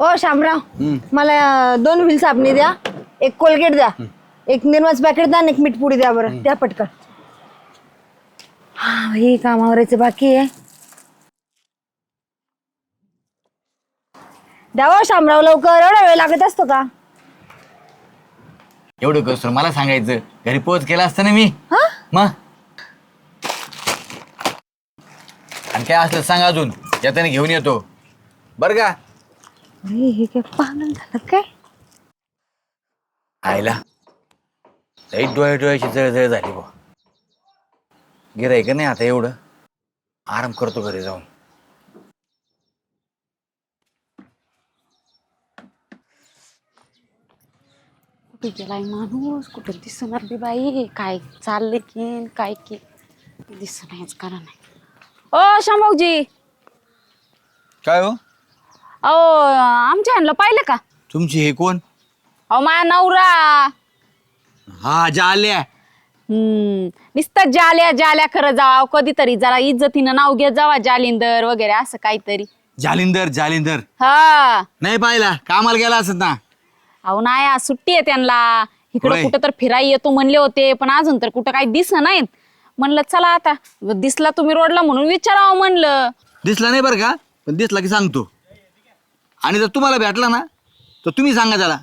ओ शामराव मला दोन व्हील साबणी द्या एक कोलगेट द्या एक निर्माच पॅकेट द्या आणि एक मीठ पुडी द्या बरं. द्या पटकन. हा हे कामावरायचं बाकी आहे. द्यावं शामराव लवकर. एवढा वेळ लागत असतो का? एवढं कसं? मला सांगायचं. घरी पोच केला असतं ना मी. हा? मग? आणि काय असलं सांग अजून. येताना घेऊन येतो. बरं का? अरे हे काय पालन झालं काय? आईला लई डोळे डोळ्याची जळजळ झाली बा गिराय का नाही आता एवढं? आराम करतो घरी जाऊन. कुठे गेलाय माणूस? कुठे दिसणार बी बाई? काय चाललंय की काय की? दिसणारच करा नाही. ओ शांभाऊजी काय हो? अहो आमच्या ह्यांना पाहिलं का? तुमची हे कोण? अहो माझा नवरा. हा जाल्या. हम्म नुसतं जाल्या जाल्या खरं जावा. कधीतरी जरा इज्जतीनं नाव घेत जावा जालिंदर वगैरे असं काहीतरी. जालिंदर जालिंदर. हा. नाही पाहिला. कामाला गेला असत ना? अहो नाही आज सुट्टी आहे त्यांना. इकडं होय. कुठं तर फिराई येतो म्हणले होते पण अजून तर कुठं काही दिस नाहीत. म्हणलं चला आता. दिसला तुम्ही रोडला म्हणून विचारावं म्हणलं. दिसला नाही बरं का? पण दिसला की सांगतो. आणि जर तुम्हाला भेटला ना तर तुम्ही सांगा त्याला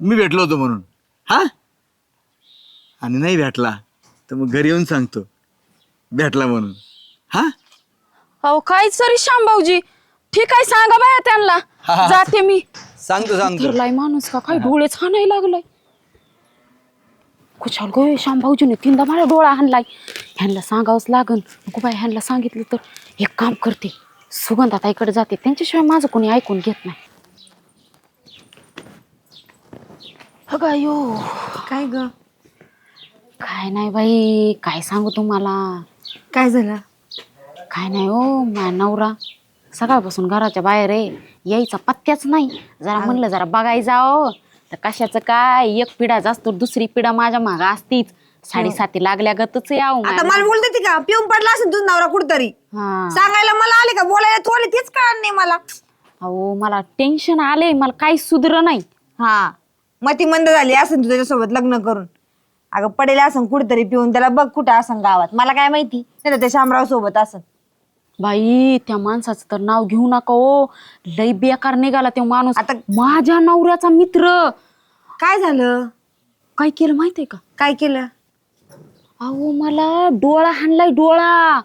मी भेटलो होतो म्हणून. हा? आणि नाही भेटला तर मग घरी येऊन सांगतो भेटला म्हणून. हा? अहो काय सरी शांभाऊजी ठीक आहे सांगा बाया त्यांना. जाते मी. सांगतो सांगतो. धरलाय माणूस का काय डोळे छानायला लागलाय. कुशाल गो शांभाऊजीने तीनदा मला डोळा हाणलाय. ह्यांना सांगावंच लागन. नको बाय ह्यांना सांगितलं तर एक काम करते. सुगंधात इकडे जाते. त्यांच्याशिवाय माझं कोणी ऐकून घेत नाही. अगं अयो काय ग? काय नाही बाई काय सांगू तुम्हाला? काय झालं? काय नाही हो माझा नवरा सकाळपासून घराच्या बाहेर आहे. यायचा पत्त्याच नाही. जरा म्हणलं जरा बघाय जाओ तर कशाचं काय? एक पिढा जास्त दुसरी पिढा माझ्या माग असतीच. साडेसाती लागल्या गतच याव आता मला बोलते ती का? पिऊन पडला असेल तुझा नवरा कुठतरी. हा. सांगायला मला आले का? बोलायला आले तेच कळणार नाही मला. अहो मला टेन्शन आले मला काही सुधर नाही. हा. मती मंद झाली असेल तू त्याच्यासोबत लग्न करून. अगं पडेल असं कुठतरी पिऊन. त्याला बघ कुठं असं गावात. मला काय माहिती? नाही तर त्या शामराव सोबत असं बाई त्या माणसाचं तर नाव घेऊ नका ओ लय बेकार निघाला तो माणूस. आता- माझ्या नवऱ्याचा मित्र. काय झालं? काय केलं माहितीये का? काय केलं? अहो मला डोळा हाणलाय डोळा.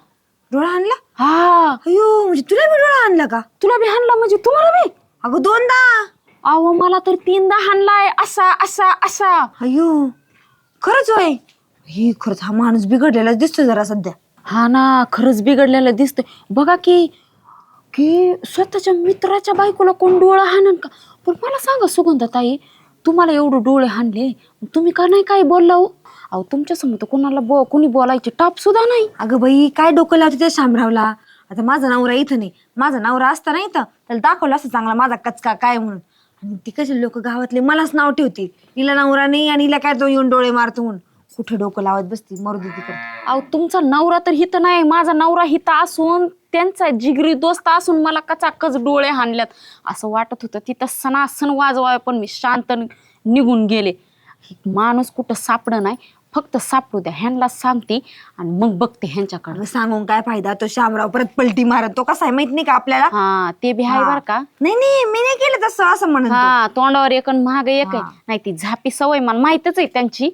डोळा आणला हा. अयो म्हणजे तुला बी डोळा आणला का? तुला बी हाणला म्हणजे तुम्हाला बी? अगं दोनदा. अहो मला तर तीनदा हाणलाय. असा असा असा. अयो खरंच होय? ही खरंच हा माणूस बिघडलेलाच दिसतोय जरा सध्या. हा ना खरंच बिघडलेलं दिसतंय. बघा की की स्वतःच्या मित्राच्या बायकोला कोण डोळा हाणन का? पण मला सांगा सुगंधा ताई तुम्हाला एवढं डोळे हाणले? तुम्ही का नाही काय बोलला हो? अहो तुमच्यासमोर तर कोणाला बो कोणी बोलायचे टाप सुद्धा नाही. अगं बाई काय डोकं लावते त्या शामरावला? आता माझा नवरा इथं नाही. माझा नवरा असता नाही इथं. त्याला दाखवलं असं चांगला माझा कचका काय म्हणून. आणि ती कसे लोक गावातले मलाच नाव ठेवतील. हिला नवरा नाही आणि हिला काय तो येऊन डोळे मारतो म्हणून. कुठे डोकं लावत बसती मरू दे तिकडे. अहो तुमचा नवरा तर हिथं नाही माझा नवरा हिथं असून त्यांचा जिगरी दोस्त असून मला कचाकच डोळे हाणल्यात. असं वाटत होतं तिथं सणासण वाजवाय पण मी शांत निघून गेले. माणूस कुठं सापडं नाही फक्त सापडू द्या ह्यांना सांगते आणि मग बघते ह्यांच्याकडे. अगं सांगून काय फायदा? तो शामराव परत पलटी मारत तो कसा आहे माहीत नाही का आपल्याला? हा ते बी आहे बर का. नाही नाही मी नाही केलं तसं असं म्हणत हा तोंडावर एक महाग एक आहे. नाही ती झापी सवय मला माहितच आहे त्यांची.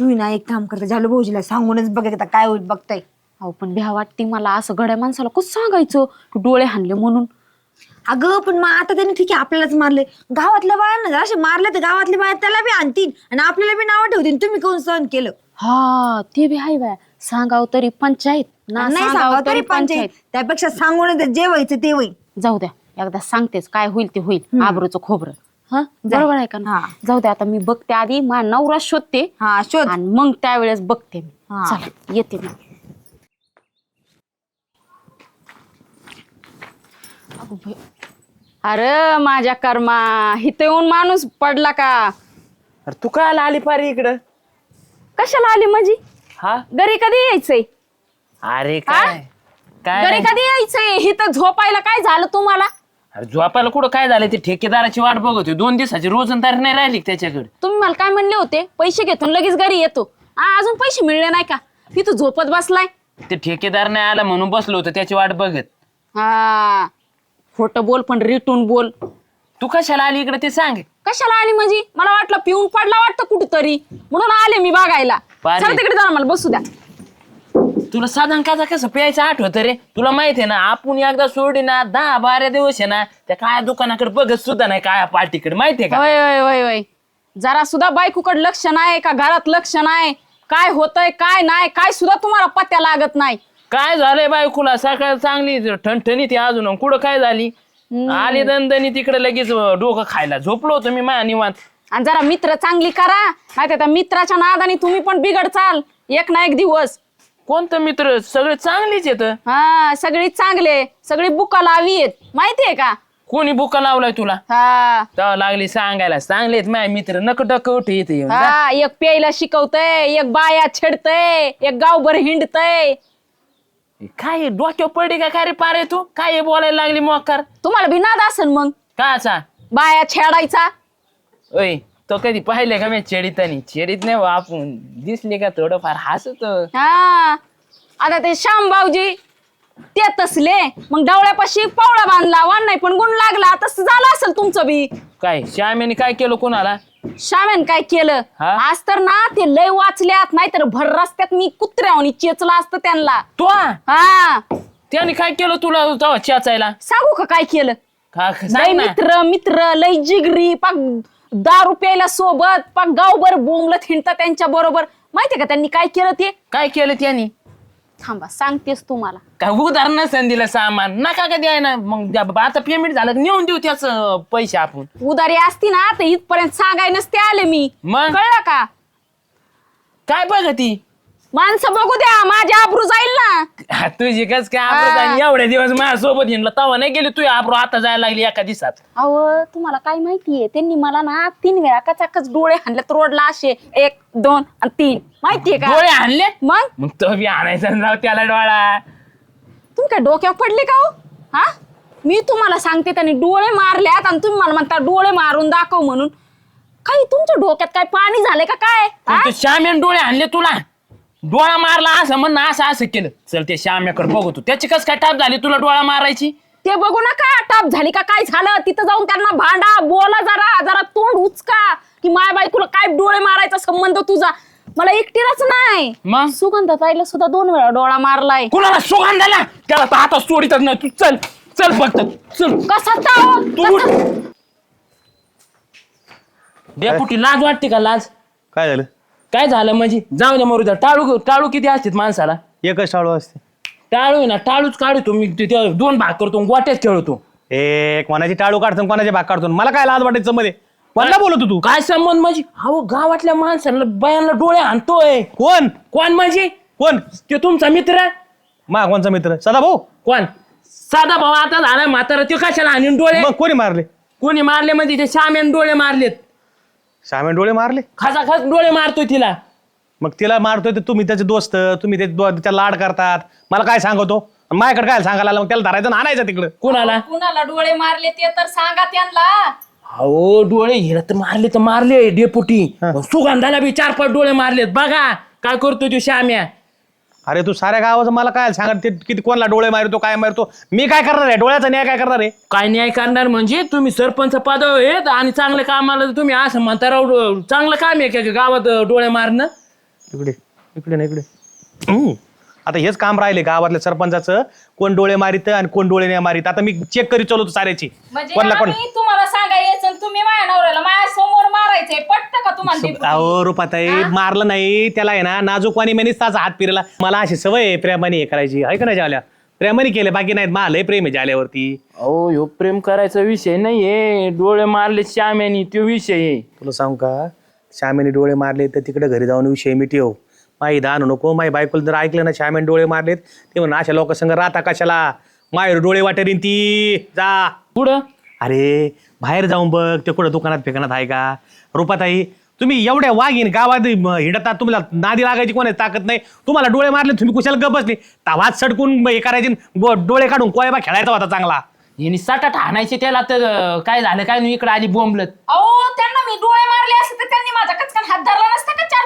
तू ना एक काम करते झालो भाऊजीला सांगूनच बघ एकदा काय होईल बघताय. अहो पण भ्या वाटते मला असं गड्या माणसाला कसं सांगायचं? की डोळे हाणले म्हणून. अगं पण मग आता त्यांनी ठीक आहे आपल्यालाच मारले गावातल्या बायांना जर असे मारले तर गावातल्या बाया त्याला बी आणतील आणि आपल्याला बी नावं ठेवतील. तुम्ही कोण सहन केलं? हा ते बी आहे बाय. सांगाव तरी पंचायत. ना नाही सांगावं तरी पंचायत. त्यापेक्षा सांगून जे व्हायचं ते होईल. जाऊ द्या एकदा सांगतेच काय होईल ते होईल. आबरूचं खोबरं. हा? बरोबर आहे का ना? हा. जाऊ द्या आता मी बघते आधी माझा नवरा शोधते. हा शोध. आणि मग त्यावेळेस बघते मी. हा. चला येते मी. अगो बाई. अरे माझ्या कर्मा इथं येऊन माणूस पडला का? अरे तू काय आली पारी इकडं? कशाला आली माझी? हा? घरी कधी यायचंय? अरे हा? काय? काय घरी कधी यायचंय? इथं झोपायला काय झालं तुम्हाला? अरे झोपायला कुठं काय झालं? ते ठेकेदाराची वाट बघतोय दोन दिवसाची रोजंदारी नाही राहिली का त्याच्याकडे? तुम्ही मला काय म्हणले होते? पैसे घेतो लगेच घरी येतो. आ, अजून पैसे मिळले नाही का? तिथं झोपत बसलाय. ते ठेकेदार नाही आला म्हणून बसलो होतो त्याची वाट बघत. हा. खोटं बोल पण रिटून बोल. तू कशाला आली इकडे ते सांग. कशाला आली म्हणजे? मला वाटलं पिऊन पडला वाटतं कुठतरी. म्हणून आले मी बघायला. चल तिकडे जाऊ मला बसू द्या. तुला साधारण काचा कसं प्यायचं आठवत रे? तुला माहीत आहे ना आपण एकदा सोडी ना दहा बारा दिवस आहे ना त्या काय दुकानाकडे बघत सुद्धा नाही काय पार्टीकडे माहितीये का? वय वय वय वय जरा सुद्धा बायकोकडे लक्ष नाही का? घरात लक्ष नाही. काय होतंय काय नाही काय सुद्धा तुम्हाला पत्त्या लागत नाही. काय झालंय बायकोला? सकाळ चांगली ठणठणी ती अजून. कुठं काय झाली? आली दणदणी तिकडे लगेच डोकं खायला. झोपलो होतो मी माझ्या निवांत. आणि जरा मित्र चांगली करा. नाही त्या मित्राच्या नादाने तुम्ही पण बिघडचाल एक ना एक दिवस. कोणतं मित्र? सगळे चांगलीच येत हा सगळी चांगले. सगळी बुका लावी आहेत. माहितीये का? कोणी बुका लावलाय तुला? हा. तेव्हा लागली सांगायला चांगलेत माझे मित्र नक डक उठे इथे येऊन जा. हा एक प्यायला शिकवतय एक बाया छेडतय एक गावभर हिंडतय. काय डोक्यावर पडली का? काय रे पारे तू? काय हे बोलायला लागली मोकार? तुम्हाला भी नाद असेल मग. काचा बाया छेडायचा. ओय तो कधी पाहिले का मी चेडीतनी? चेडीत नाही बा आपण. दिसली का थोडंफार? हसत. हा. आता ते श्याम भाऊजी ते तसले. मग डवळ्यापाशी पावळा बांधला वाण नाही पण गुण लागला. तसं झालं असेल तुमचं बी. काय श्यामेने काय केलं कोणाला? श्यामेन काय केलं? हा? आज तर ना ते लय वाचल्यात नाहीतर भर रस्त्यात मी कुत्र्यावनी चेचला असतं त्यांना. तो हा. त्याने काय केलं तुला तेव्हा चाचायला? सांगू का काय केलं? का लय सांग ना. मित्र मित्र लय जिगरी पाक दारू प्यायला सोबत पाक गावभर बोंबलत हिंडता त्यांच्या बरोबर. माहितीये का त्यांनी काय केलं ते? काय केलं त्यांनी? थांबा सांगतेस तुम्हाला. काय उदाहरण दिलं सामान. नका कधी आहे ना मग द्या बाबा, आता पेमेंट झालं की नेऊन देऊ त्याच पैसे आपण. उदारी असती ना तर इथपर्यंत सांगाय नसते आले मी. मग? कळलं का? काय बघ ती माणसं बघू द्या माझी आबरू जाईल ना. हा, तुझी कस काय हा. जाईन? एवढे दिवस माझ्यासोबत हिंडला तवा नाही गेली तू आब्रू आता जायला लागली एका दिवसात. अहो तुम्हाला काय माहितीये त्यांनी मला ना तीन वेळा कचाकच डोळे हाणल्यात रोडला असे एक दोन आणि तीन. माहितीये का? डोळे आणले मग? मग तो बी आणायचा आणि जाऊ त्याला डोळा. तुम्ही काय डोक्यावर पडले का हो? हा? मी तुम्हाला सांगते त्यांनी डोळे मारल्यात आणि तुम्ही मला म्हणता डोळे मारून दाखव म्हणून. काही तुमच्या डोक्यात काय पाणी झाले का काय? हा? तू श्याम्यान डोळे आणले तुला? डोळा मारला असं म्हण असं असं केलं. चल ते श्याम्याकडे बघू तू. त्याची कस काय टाप झाली? तुला डोळा मारायची? ते बघू नका टाप झाली का काय झालं? तिथं जाऊन त्यांना भांडा बोला जरा जरा तोंड उचका. की माय बायकोला काय डोळे मारायचा संबंध तुझा? मला एकटीलाच नाही. मग? सुगंधा ताईला सुद्धा दोन वेळा डोळा मारलाय. कुणाला सुगंधाला त्याला तर आता सोडितच नाही. तू चल चल फक्त. चल. कसा ताव तू. डेपुटी लाज वाटते का लाज? काय झालं? काय झालं म्हणजे? जाऊ दे मरू द्या टाळू टाळू किती असतात माणसाला? एकच टाळू असते. टाळू आहे ना टाळूच काढतो मी ते- ते दोन भाग करतो गोट्यात खेळतो. ए कोणाची टाळू काढतो कोणाचे भाग काढतो. मला काय लाज वाटायचं मध्ये? कोणाला बोलतो तू? काय संबंध म्हणजे? अहो गावातल्या माणसाला बायांना डोळे आणतोय कोण? कोण म्हणजे? कोण? ते तुमचा मित्र? मा कोणचा मित्र? सदा भाऊ? कोण? साधा भाऊ आता झाला म्हातारा ते कशाला आणून डोळे? मग कोणी मारले? कोणी मारले म्हणजे ते श्याम्यान डोळे मारलेत. सामे डोळे मारले? खासा खास डोळे मारतोय तिला. मग तिला मारतोय तर तुम्ही त्याचे दोस्त तुम्ही ते दो- लाड करतात. मला काय सांगतो? आणि माझ्याकडे काय सांगायला आलं? मग त्याला धरायचं आणि आणायचं तिकडं. कुणाला? कुणाला डोळे मारले ते तर सांगा त्यांना. हो डोळे हिला तर मारले तर मारले डेपुटी. सुगंधाला बी चार पाच डोळे मारलेत. बघा काय करतोय तो श्याम्या. अरे तू साऱ्या गावाचं मला काय सांगा ते किती कोणाला डोळे मारतो काय मारतो? मी काय करणार आहे? डोळ्याचा न्याय काय करणार आहे? काय न्याय करणार म्हणजे तुम्ही सरपंच पदावर आहेत आणि चांगलं कामाला तर तुम्ही असं म्हणता राव चांगलं काम आहे का गावात डोळे मारणं? इकडे इकडे ना इकडे. हम्म. आता हेच काम राहिले गावातल्या सरपंचाचं. कोण डोळे मारित आणि कोण डोळे नाही मारित. आता मी चेक करीत चलो साऱ्याची. म्हणजे कोणला कोण आम्ही तुम्हाला सांगायचं आणि तुम्ही माझ्या नवऱ्याला माझ्यासमोर मारायचंय पटतं का तुम्हाला ते? अहो रुपाताई मारलं नाही. त्याला आहे ना नाजूकवाणी मेनीच ताचा हात फिरला. मला अशी सवय आहे प्रेमाने हे करायची. ऐक ना जाल्या प्रेमाने केले बाकी नाहीत. मला प्रेम आहे जाल्यावरती. अहो ह्यो प्रेम करायचा विषय नाहीये. डोळे मारले श्याम्यानी तो विषय आहे. तुला सांगू का? श्यामेने डोळे मारले तर तिकडे घरी जाऊन विषय मिटव माई दान नको माई बायकोला जर ऐकलं ना श्यामेने डोळे मारलेत ते म्हणून अशा लोकांसंग राहता कशाला? मायर डोळे वाटेरीन ती. जा. पुढं अरे बाहेर जाऊन बघ ते कुठं दुकानात फेकण्यात आहे का? रुपाताई तुम्ही एवढ्या वाघीन गावात म, हिंडतात तुम्हाला नादी लागायची कोणी ताकद नाही. तुम्हाला डोळे मारले तुम्ही कुशाला गप बसले. तावात सडकून हे करायचे डोळे काढून कोयबा खेळायचा होता चांगला. यांनी सटाट हाणायचे त्याला तर अं, काय झालं काय नाही इकडे आली बोंबलत. अहो त्यांना मी डोळे मारले असते तर त्यांनी माझा कचकन हात धरला नसता का चार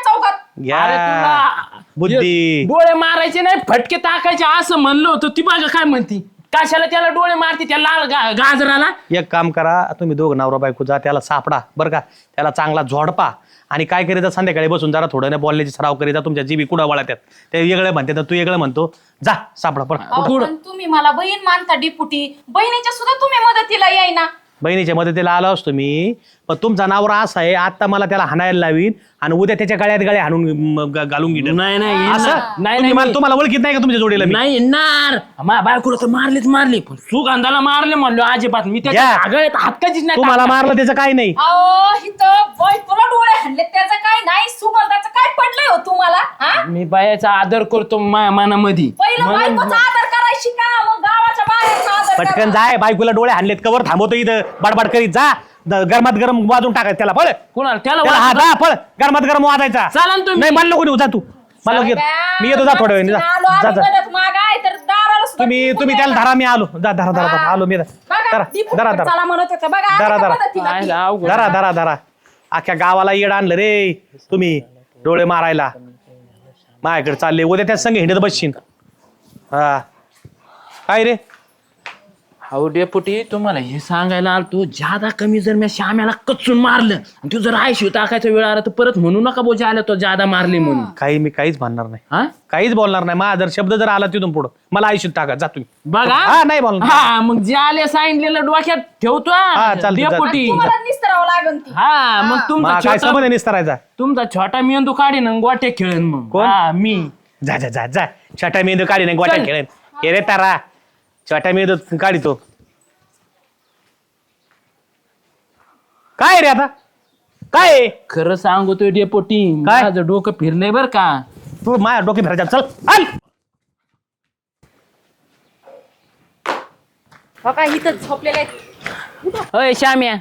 अरे या तुला. बुद्धी. डोळे मारायचे नाही फटके टाकायचे असं म्हणलं होतं. ती बघा काय म्हणती. कशाला त्याला डोळे मारते त्या लाल गा- गाजराला? एक काम करा तुम्ही दोघं नवरा बायको जा त्याला सापडा बरं का? त्याला चांगला झोडपा आणि काय करीता संध्याकाळी बसून जरा थोडं नाही बोलण्याची सराव करीता तुमच्या जीबी कुठं वळत्यात? ते वेगळे म्हणते तर तू वेगळं म्हणतो. जा सापडा पण अहो, पण तुम्ही मला बहीण मानता डिपुटी. बहिणीच्या सुद्धा तुम्ही मदतीला येईना. बहिणीच्या मदतीला आलो असतो मी. पण तुमचा नवरा असा आहे आता मला त्याला हाणायला लावीन आणि उद्या त्याच्या गळ्यात गळे हाणून म, ग- घालून घेईन नाही नाही असं? नाही नाही नाही मला तुम्हाला ओळखीत नाही का तुमच्या जोडीला मी? नाही नार मा बायकोला तर मारलीच मारली. पण सुगंधाला मारले म्हणलो अजिबात. मी त्याच्या घ्या. आगळ्यात नाही तुम्हाला. मारलं त्याचं काही नाही. अहो इथं बायकोला डोळे हाणले त्याचं काय नाही. सुगंधाचं काय पडलंय हो तुम्हाला हा? मी बायाचा आदर करतो माझ्या मनामध्ये. पहिलं म्हणून- बायकोचा आदर करायची का मग? पटकन. जाय बायकोला डोळे हाणलेत कवर थांबवतो इथं. बडबड करीत जा. द- गरमात गरम वाजून टाकायचं त्याला पळ. कुणाला? त्याला त्याला हा वाजवत- जा पळ. गरमात गरम वाजायचा. चाला ना तुम्ही. नाही मला नको नेऊ, जा तू. मला नको. मी येतो जा थोड्या वेळाने जा. आलो जा आम्ही जा. मदत मागाय तर दाराला सुद्धा तुम्ही टिपून तुम्ही त्याला. धरा मी आलो. जा धरा धरा धरा. आलो मी बघा, धरा धरा धरा. चला म्हणत होतं. बघा धरा, धरा. अवघड. धरा धरा धरा. अख्ख्या गावाला येड आणलं रे. तुम्ही डोळे मारायला. माझ्याकडे चालले. उद्या त्या संग हिंडत बसशील. हा. काय रे? अहो डेपुटी तुम्हाला हे सांगायला आलतो जादा कमी जर मी श्याम्याला कचून मारलं आणि तू जर आयशिव टाकायचा वेळ आला तर परत म्हणू नका बो आला तो जादा मारली म्हणून. काही मी काहीच म्हणणार नाही. हा? काहीच बोलणार नाही. माझा जर शब्द जर आला तिथून पुढं मला आयुष्यात टाका जा तुम्ही. बघा. हा नाही बोलणार. हा मग जे आले सांगितलेलं डोक्यात ठेवतो हा, चालतंय, डेपुटी. तुम्हाला निस्तरावं लागन ती. हा मग तुमचा काय छोटा संबंध निस्तारायचा? तुमचा छोटा मेंदू काढीन आणि गोट्या खेळेन मग. कोण? हा मी. जा जा जा जा. छोटा मेंदू काढी नाही गोट्या चल. खेळेन. हे रे तारा. छोटा मेंदू काढितो काय रे आता? काय? आहे? खरं सांगतोय डेपोटी काय? माझं डोकं फिरलंय बर का. तू माझ्या डोके भरायचा चल. हल हो का इथं झोपलेले आहेत. अय श्याम्या.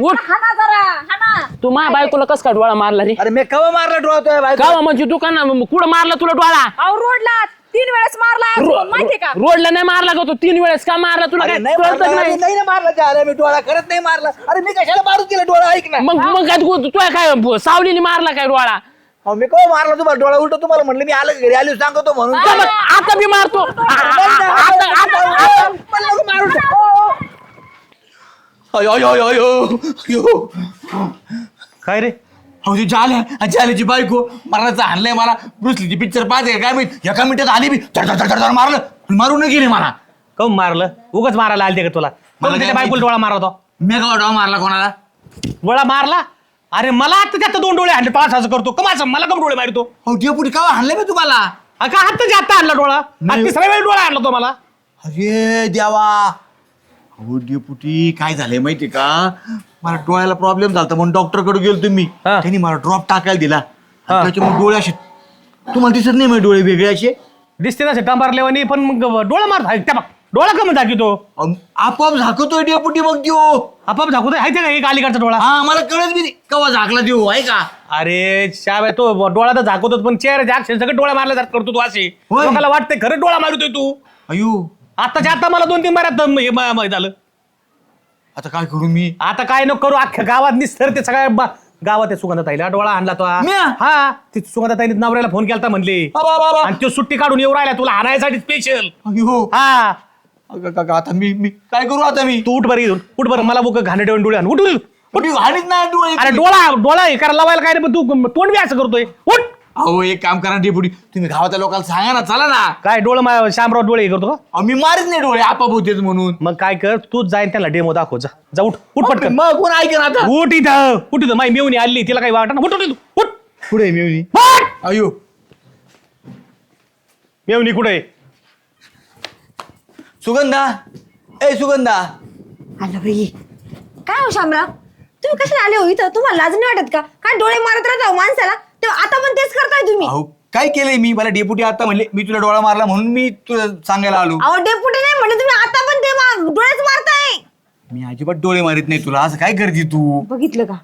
उठ. हाना जरा हाना. तू माझ्या बायकोला कस का डोळा मारला रे? अरे मी कवा मारला डोळा बायको का म्हणजे दुकान कुठं मारला तुला डोळा? अहो रोडला. तीन वेळेस मारला रो- माहितीये का? रोडला नाही मारला का तो तीन वेळेस का मारला तुला अरे काय नाही कळतं मारला, नाही. अरे नाही ना मारला मी डोळा करत नाही मारला. अरे मी कशाला मारू तिला डोळा? ऐक ना. मग मग काय तू तू काय ब- सावलीने मारला काय डोळा? अहो, मी कवा मारला तुम्हाला? डोळा उलट तुम्हाला म्हणलं मी आलं घरी आलो सांगतो म्हणून. का? आता बी मारतो. आ- आ- आ- आता आता आता पण नको मारू. अयो अयो अयो अयो अयो. काय रे? अहो ती जाल्या जाल्याची बायको मरणाचं आणलंय मला. ब्रुसलीची पिक्चर पाहते काय मी? एका मिनिटात आली मी धड धड धड धड मारलं. मारून गेली मला. काऊन मारलं? उगाच मारायला आलते का तुला? मला काय त्याच्या बायकोला डोळा मारला तो मेगा डॉ मारला कोणाला? डोळा मारला? अरे मला आता त्यात दोन डोळे आणले पाच असं करतो. कमाच मला कम डोळे मारतो. अहो डेपुटी का आणलंय मी तुम्हाला? हा का हात जाता आणला डोळा. हा नाही. तिसऱ्या वेळी डोळा आणला तो मला. अरे देवा. अहो डेपुटी काय झालंय माहिती का? मला डोळ्याला प्रॉब्लेम झाला म्हणून डॉक्टरकडे गेलो तुम्ही हा. त्यांनी मला ड्रॉप टाकायला दिला. आणि हा. त्याच्यामुळे डोळे असे तुम्हाला दिसत नाही माझे डोळे वेगळे असे? दिसते ना टंबारलेवानी पण मग डोळा मार त्या बघ डोळा कमी अहो, आपोआप झाकतोय डेपुटी मग देऊ आपाप झाकवतो आहे का एक अलीकडचा डोळा? हा मला कळत बी नाही. केव्हा झाकला देऊ आहे का? अरे शाब आहे तो. डोळा तर झाकवतो पण चेहरा अक्षर सगळं डोळा मारल्यासारखं करतो तू असे. होय. लोकांना वाटतंय खरं डोळा मारतोय तू. अयो आताच्या आता मला दोन तीन मार्यात हे म- म- झालं. आता काय करू मी? आता काय नको करू अख्ख्या गावात निस्तर ते सगळ्या बा- गावात त्या सुगंधा ताईला. डोळा आणला तो हा. म्या? हा. ती सुगंधा ताईने नवऱ्याला फोन केला म्हणले. बाबा बाबा आणि तो सुट्टी काढून येऊ राहिला तुला हाणायसाठी स्पेशल हा. अगं, काका, आता मी मी काय करू आता मी? तू उठ बरं इथून. उठ बरं मला बुक घाणे ठेवून डोळे आण. उठ. उठ. पण मी हाणीत नाही डोळे अरे डोळा डोळा हे करायला लावायला काय रे पण तू तोंड बी असं करतोय. उठ. अहो एक काम करा डेपुटी तुम्ही गावातल्या लोकांना सांगा ना चला ना. काय डोळं मा शामराव डोळे हे करतो का? अहो, मी मारित नाही डोळे आपाप होतेच म्हणून. मग काय कर तूच जाईन त्याला डेमो दाखव जा. जा उठ उठ पटकन. मग कोण ऐकन आता? उठ इथं उठ इथं. माई मेवणी आली तिला काही वाटत ना उठ उठ इथं. उठ. पुढे मी उठ. अयो. मेवणी कुठे सुगंधा. ए सुगंधा. आलं बाई. काय हो शामराव तुम्ही कशाला आले हो इथं? तुम्हाला लाज नाही वाटत का? काय डोळे मारत राहता हो माणसाला? आता पण तेच करताय तुम्ही. अहो काय केलंय मी? मला डेपुटी आता म्हणले मी तुला डोळा मारला म्हणून मी तुला सांगायला आलो. अहो डेपुटी नाही म्हणजे तुम्ही आता पण ते मा- डोळेच मारताय. मी अजिबात डोळे मारित नाही तुला. असं काय करते तू? बघितलं का?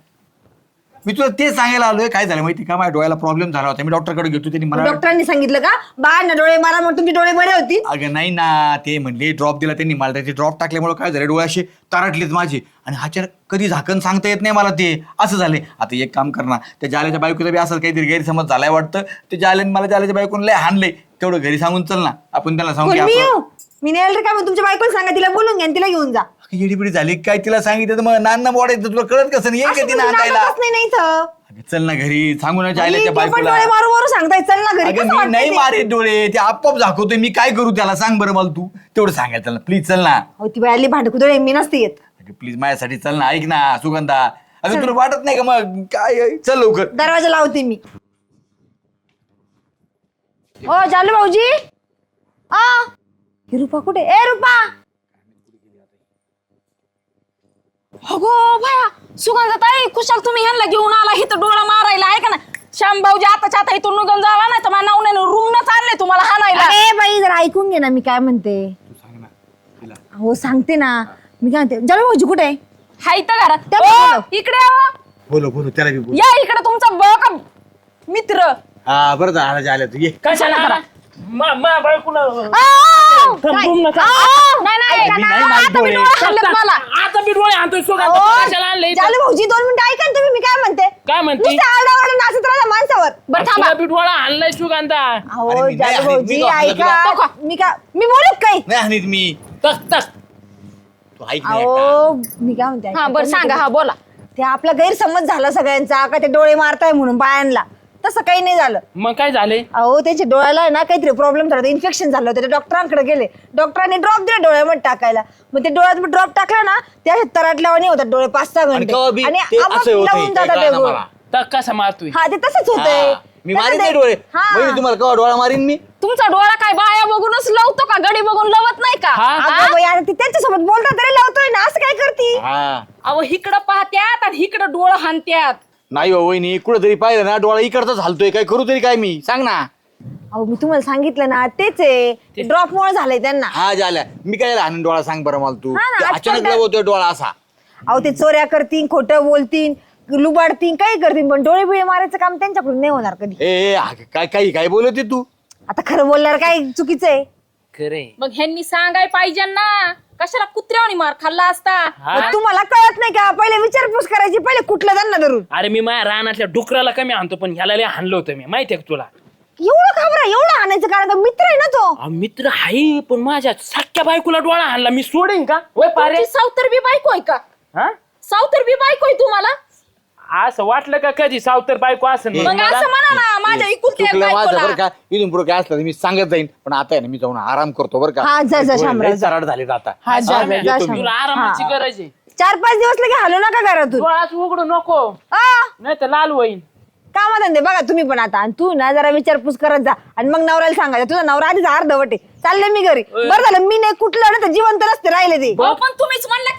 मी तुला ते सांगायला आलोय. काय झालं माहिती का? माझ्या डोळ्याला प्रॉब्लेम झाला होता. मी डॉक्टरकडे घेतो त्यांनी मला डॉक्टरांनी सांगितलं का? बाळ ना डोळे मारा मग तुमचे डोळे बरे होतील अगं नाही ना ते म्हणले ड्रॉप दिला त्यांनी मला. त्याचे ड्रॉप टाकल्यामुळे काय झालं? डोळे असे तारटलेत माझे. आणि ह्याच्या कधी झाकण सांगता येत नाही मला ते. असं झाले आता एक काम करणार त्या जाल्याच्या बायकोचा बी असं काहीतरी गैरसमज झालाय वाटतं. ते जाल्याने मला जाल्याच्या बायकोने लय हाणले तेवढं घरी सांगून चल ना. आपण त्याला सांगू कोण की मी आपलं- येऊ. मी नाही आलं तर काय मग? तुमच्या बायकोला सांगा तिला बोलून घ्या आणि तिला घेऊन जा. येडीबिडी झाली काय तिला सांगितलं तर मग नान्न मोडायचं तुला कळत कसं नाही? येईल का ना इथं? अगं, चल ना घरी सांगू ना पण बायकोला. डोळे मारू मारू सांगताय चल ना घरी अगं कसं मी वाटतंय नाही ते? मारे डोळे ते आपोआप झाकवतोय मी काय करू त्याला सांग बरं मला तू. तेवढं सांगायचं त्याला. प्लीज चल ना. अहो ती बायली भांडकुदळे मी नसते येत. अगं प्लीज माझ्यासाठी चल ना ऐक ना सुगंधा. अगं तुला वाटत नाही का मग काय? चल लवकर. दरवाजा लावते मी. ओ जालू भाऊजी. आ ही रुपा कुठे? ए रुपा! अगो भया सुगंधताई कुशाल तुम्ही ह्यांना घेऊन आला इथं डोळा मारायला आहे का ना. श्याम भाऊजी आताच्या आता इथून निघून जावा नाही तर माझ्या नावने रूम न चालले तुम्हाला हाणायला. अरे बाई जरा ऐकून घे ना मी काय म्हणते. हो सांगते ना. मी काय म्हणते जालू भाऊजी कुठे आहे? हाय इथं घरात. त्या ओ. इकडे या. बोलो बोलो त्याला बी बोल या इकडे तुमचा बघ मित्र. हा बरं झालं आलं तू ये. कशाला आला? मा मा बायकोला आ, थांब, काय? रूम नका. आ, नाही नाही ऐका मी ना, नाही मारीत आता मी डोळे. डोळे हाणलेत मला. आता बी डोळे आणतोय कशाला इथं? जालू भाऊजी दोन मिनिटं ऐका ना तुम्ही मी काय म्हणते? काय म्हणते? नुसतं आरडाओरडा नाचत राहता माणसावर. बरं थांबा. तुला आणलाय सुगंधा. अहो अरे मी नाही जालू हाणीत, मी भाऊजी का हाणलं ऐका मी का मी बोलत काही? नाही हानीत मी. तक तक तू ऐक ना एकटा. अहो मी काय म्हणते हा ऐका. बरं सांगा. हा बोला. ते आपला गैरसमज झाला सगळ्यांचा का ते डोळे मारताय म्हणून बायांना. तसं काही नाही झालं. मग काय झालंय अहो त्यांच्या डोळ्याला आहे ना काहीतरी प्रॉब्लेम झाला. इन्फेक्शन झालं होतं. ते डॉक्टरांकडे गेले. डॉक्टरांनी ड्रॉप दिले डोळ्यामध्ये टाकायला. मग ते डोळ्यात ड्रॉप टाकला ना त्या तराटल्यावानी होतात डोळे पाच सहा आणि घंटे. बी आणि ते आपोआप असं होतंय, लावून काय जातात ते कळेना गोळ. मला. तक कसा मारतोय? हा ते तसंच होतंय. हा. मी मारीन ते- नाही डोळे. हा. तुम्हाला केव्हा डोळा मारीन मी? तुमचा डोळा काय बाया बघूनच लवतो का? गडी बघून लवत नाही का? हा? अगं बाई, आता ती त्यांच्यासोबत बोलता तरी लावतोय ना. असं काय करती? हा. अहो इकडं पाहत्यात आणि इकडं डोळं हाणत्यात. नाही हो वहिनी कुठं तरी पाहिलं ना डोळा इकडचाच हालतोय काय करू तरी काय मी? सांग ना. अहो मी तुम्हाला सांगितलं ना तेच आहे. ड्रॉप मुळे झालंय त्यांना. हा झाल्या मी काय हाणून डोळा सांग बरं मला तू? हा ना, ते आज अचानक लावतोय डोळा असा. अहो ते चोऱ्या करतील खोटं बोलतील लुबाडतील काही करतील पण डोळे बिळे मारायचं काम त्यांच्याकडून नाही होणार कधी. ए ए, हा, काय काही काय बोलते तू? आता खरं बोलल्यावर काय चुकीचं आहे? खरे. मग ह्यांनी सांगाय पाहिजे ना कशाला कुत्र्यावानी मार खाल्ला असता? मग तुम्हाला कळत नाही का? पहिले विचारपूस करायची पहिले कुठलं त्यांना धरून? अरे मी माझ्या रानातल्या डुकराला कमी आणतो पण ह्याला लय हाणलं होतं मी. माहितीये का तुला? एवढं घाबरा एवढं आणायचं कारण का? मित्र आहे ना तो. अहो, मित्र हाय पण माझ्या सख्या बायकोला डोळा हाणला. मी सोडेन का? वय पारे? तुमची सावतर बी बायको आहे का? हा? सावतर बी बायको आहे तुम्हाला? असं वाटलं का कधी? सावतर बायको असं मग असं म्हणा ना माझ्या इकुलत्या चुकलं माझं बरं बायकोला का? इथून पुढे काय असलं तर मी सांगत जाईन. पण आता आहे ना मी जाऊन आराम करतो बरं का. हा, जा, जा, शामराव, जा. चराड झाले आता. हा जा जा, जा येतो मी. तुला शामराव. आरामाची हा. गरज आहे. चार पाच दिवस लगे हलू नका घरातून. डोळाच उघडू नको. आ, नाही तर लाल होईन. कामात धंदे बघा तुम्ही पण आता. आणि तू ना जरा विचारपूस करत जा. आणि मग नवऱ्याला सांगायचं. तुझा नवरा आधीच अर्धवट आहे चालले मी घरी. बरं झालं मी नाही कुठलं ना तर जिवंत नसते राहिले ते. पण तुम्हीच म्हणलं